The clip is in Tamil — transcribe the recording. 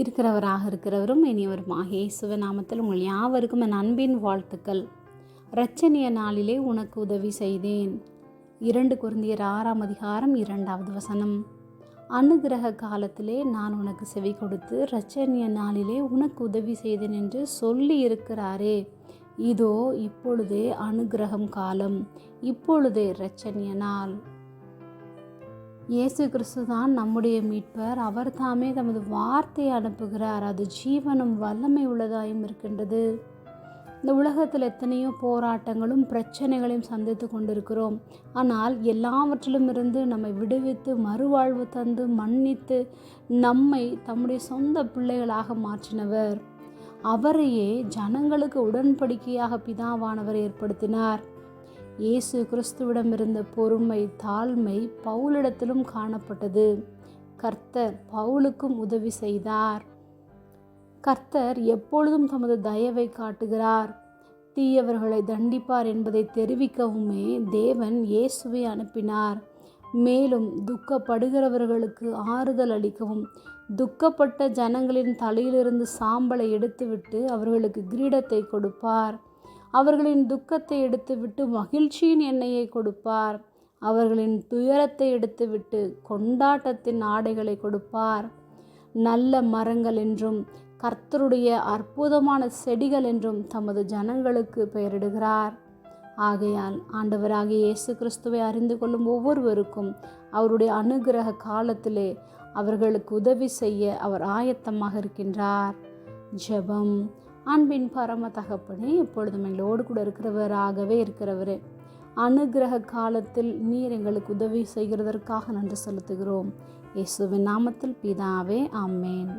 இருக்கிறவராக இருக்கிறவரும் இனியவருமாக இயேசுவ நாமத்தில் உங்கள் யாவருக்கும் என் அன்பின் வாழ்த்துக்கள். இரட்சணிய நாளிலே உனக்கு உதவி செய்தேன். இரண்டு குருந்தியர் ஆறாம் அதிகாரம் இரண்டாவது வசனம். அனுகிரக காலத்திலே நான் உனக்கு செவி கொடுத்து இரட்சணிய நாளிலே உனக்கு உதவி செய்தேன் என்று சொல்லி இருக்கிறாரே இதோ இப்பொழுதே அனுகிரகம் காலம். இப்பொழுதே இரட்சணிய நாள். இயேசு கிறிஸ்து தான் நம்முடைய மீட்பர். அவர் தாமே தமது வார்த்தையை அனுப்புகிறார். அது ஜீவனும் வல்லமை உள்ளதாயும் இருக்கின்றது. இந்த உலகத்தில் எத்தனையோ போராட்டங்களும் பிரச்சனைகளையும் சந்தித்து கொண்டிருக்கிறோம். ஆனால் எல்லாவற்றிலும் இருந்து நம்மை விடுவித்து மறுவாழ்வு தந்து மன்னித்து நம்மை தம்முடைய சொந்த பிள்ளைகளாக மாற்றினவர். அவரையே ஜனங்களுக்கு உடன்படிக்கையாக பிதாவானவர் ஏற்படுத்தினார். இயேசு கிறிஸ்துவிடம் இருந்த பொறுமை தாழ்மை பவுலிடத்திலும் காணப்பட்டது. கர்த்தர் பவுலுக்கும் உதவி செய்தார். கர்த்தர் எப்பொழுதும் தமது தயவை காட்டுகிறார். தீயவர்களை தண்டிப்பார் என்பதை தெரிவிக்கவுமே தேவன் இயேசுவை அனுப்பினார். மேலும் துக்கப்படுகிறவர்களுக்கு ஆறுதல் அளிக்கவும் துக்கப்பட்ட ஜனங்களின் தலையிலிருந்து சாம்பலை எடுத்துவிட்டு அவர்களுக்கு கிரீடத்தை கொடுப்பார். அவர்களின் துக்கத்தை எடுத்துவிட்டு மகிழ்ச்சியின் எண்ணெயை கொடுப்பார். அவர்களின் துயரத்தை எடுத்துவிட்டு கொண்டாட்டத்தின் ஆடைகளை கொடுப்பார். நல்ல மரங்கள் என்றும் கர்த்தருடைய அற்புதமான செடிகள் என்றும் தமது ஜனங்களுக்கு பெயரிடுகிறார். ஆகையால் ஆண்டவராகிய இயேசு கிறிஸ்துவை அறிந்து கொள்ளும் ஒவ்வொருவருக்கும் அவருடைய அனுகிரக காலத்திலே அவர்களுக்கு உதவி செய்ய அவர் ஆயத்தமாக இருக்கின்றார். ஜெபம். அன்பின் பரம தகப்பனே எப்பொழுதும் எங்களோடு கூட இருக்கிறவராகவே இருக்கிறவர். அனுகிரக காலத்தில் நீர் எங்களுக்கு உதவி செய்கிறதற்காக நன்றி செலுத்துகிறோம். இயேசுவின் நாமத்தில் பிதாவே ஆமேன்.